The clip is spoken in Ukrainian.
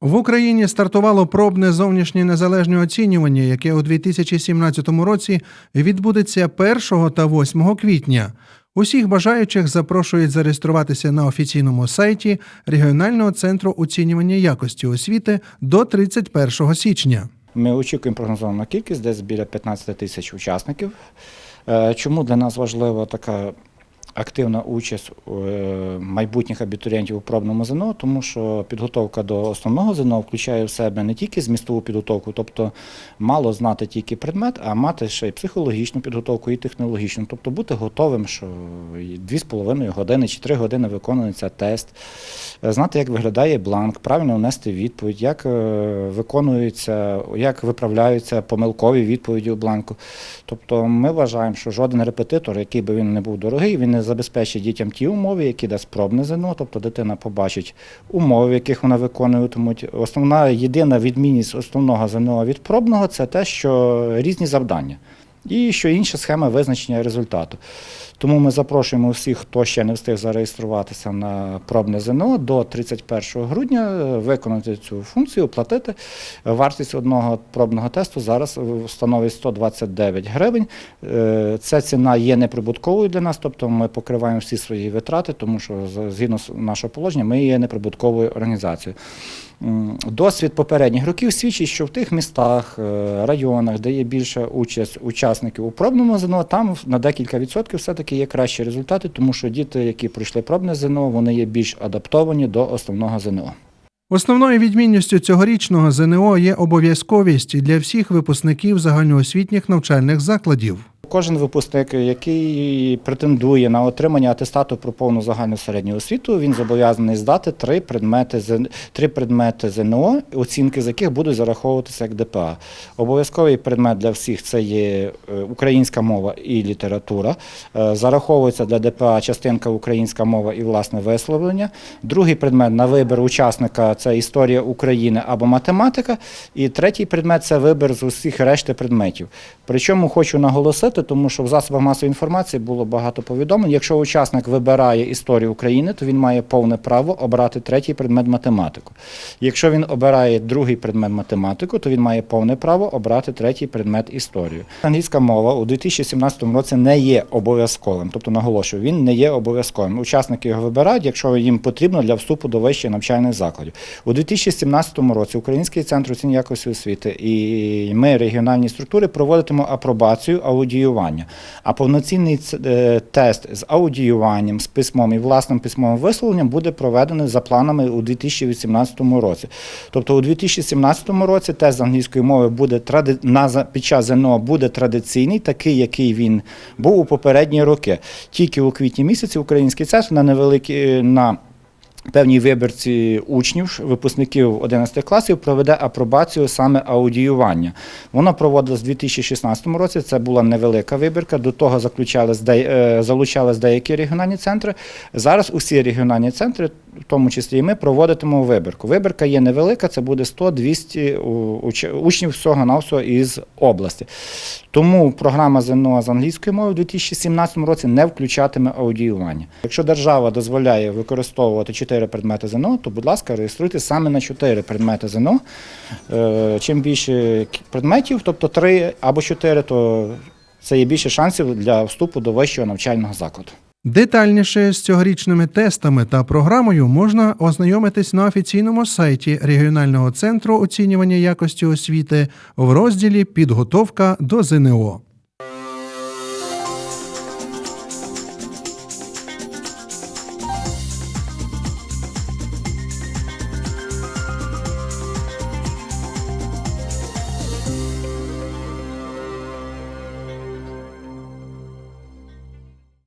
В Україні стартувало пробне зовнішнє незалежне оцінювання, яке у 2017 році відбудеться 1 та 8 квітня. Усіх бажаючих запрошують зареєструватися на офіційному сайті регіонального центру оцінювання якості освіти до 31 січня. Ми очікуємо прогнозовану кількість, десь біля 15 тисяч учасників. Е, Чому для нас важлива така активна участь е, майбутніх абітурієнтів у пробному ЗНО? Тому що підготовка до основного ЗНО включає в себе не тільки змістову підготовку, тобто мало знати тільки предмет, а мати ще й психологічну підготовку і технологічну, тобто бути готовим, що 2,5 години чи 3 години виконується тест, Е, знати, як виглядає бланк, правильно внести відповідь, як е, виконуються, як виправляються помилкові відповіді у бланку. Тобто ми вважаємо, що жоден репетитор, який би він не був дорогий, він не забезпечить дітям ті умови, які дасть пробне ЗНО, тобто дитина побачить умови, в яких вона виконуватимуть. Основна єдина відмінність основного ЗНО від пробного це те, що різні завдання. І що інша схема визначення результату. Тому ми запрошуємо всіх, хто ще не встиг зареєструватися на пробне ЗНО до 31 грудня е, виконати цю функцію, оплатити. Вартість одного пробного тесту зараз становить 129 гривень. Е, Ця ціна є неприбутковою для нас, тобто ми покриваємо всі свої витрати, тому що згідно з нашого положення ми є неприбутковою організацією. Досвід попередніх років свідчить, що в тих містах, е, районах, де є більша участь учасників у пробному ЗНО, там на декілька відсотків все-таки є кращі результати, тому що діти, які пройшли пробне ЗНО, вони є більш адаптовані до основного ЗНО. Основною відмінністю цьогорічного ЗНО є обов'язковість для всіх випускників загальноосвітніх навчальних закладів. Кожен випускник, який претендує на отримання атестату про повну загальну середню освіту, він зобов'язаний здати три предмети три предмети ЗНО, оцінки з яких будуть зараховуватися як ДПА. Обов'язковий предмет для всіх це є е, українська мова і література. Е, Зараховується для ДПА частинка українська мова і власне висловлення. Другий предмет на вибір учасника це історія України або математика. І третій предмет це вибір з усіх решти предметів. Причому хочу наголосити, тому що в засобах масової інформації було багато повідомлень. Якщо учасник вибирає історію України, то він має повне право обрати третій предмет математику. Якщо він обирає другий предмет математику, то він має повне право обрати третій предмет історію. Англійська мова у 2017 році не є обов'язковим, тобто наголошую, він не є обов'язковим. Учасники його вибирають, якщо їм потрібно для вступу до вищих навчальних закладів. У 2017 році Український центр оцінювання якості освіти і ми, регіональні структури, проводитимо апробацію аудіювання. А повноцінний е, тест з аудіюванням, з письмом і власним письмовим висловленням буде проведений за планами у 2018 році. Тобто у 2017 році тест з англійської мови буде на під час ЗНО буде традиційний, такий, який він був у попередні роки. Тільки у квітні місяці український центр на невеликі на певній вибірці учнів, випускників 11 класів проведе апробацію саме аудіювання. Воно проводилось у 2016 році. Це була невелика вибірка. До того заключались е, залучались деякі регіональні центри. Зараз усі регіональні центри, в тому числі і ми, проводитимемо вибірку. Вибірка є невелика, це буде 100-200 у- уч- учнів всього навсього із області. Тому програма ЗНО з англійської мови у 2017 році не включатиме аудіювання. Якщо держава дозволяє використовувати 4 предмети ЗНО, то, будь ласка, реєструйте саме на 4 предмети ЗНО. Е, Чим більше предметів, тобто 3 або 4, то це є більше шансів для вступу до вищого навчального закладу. Детальніше з цьогорічними тестами та програмою можна ознайомитись на офіційному сайті регіонального центру оцінювання якості освіти в розділі Підготовка до ЗНО.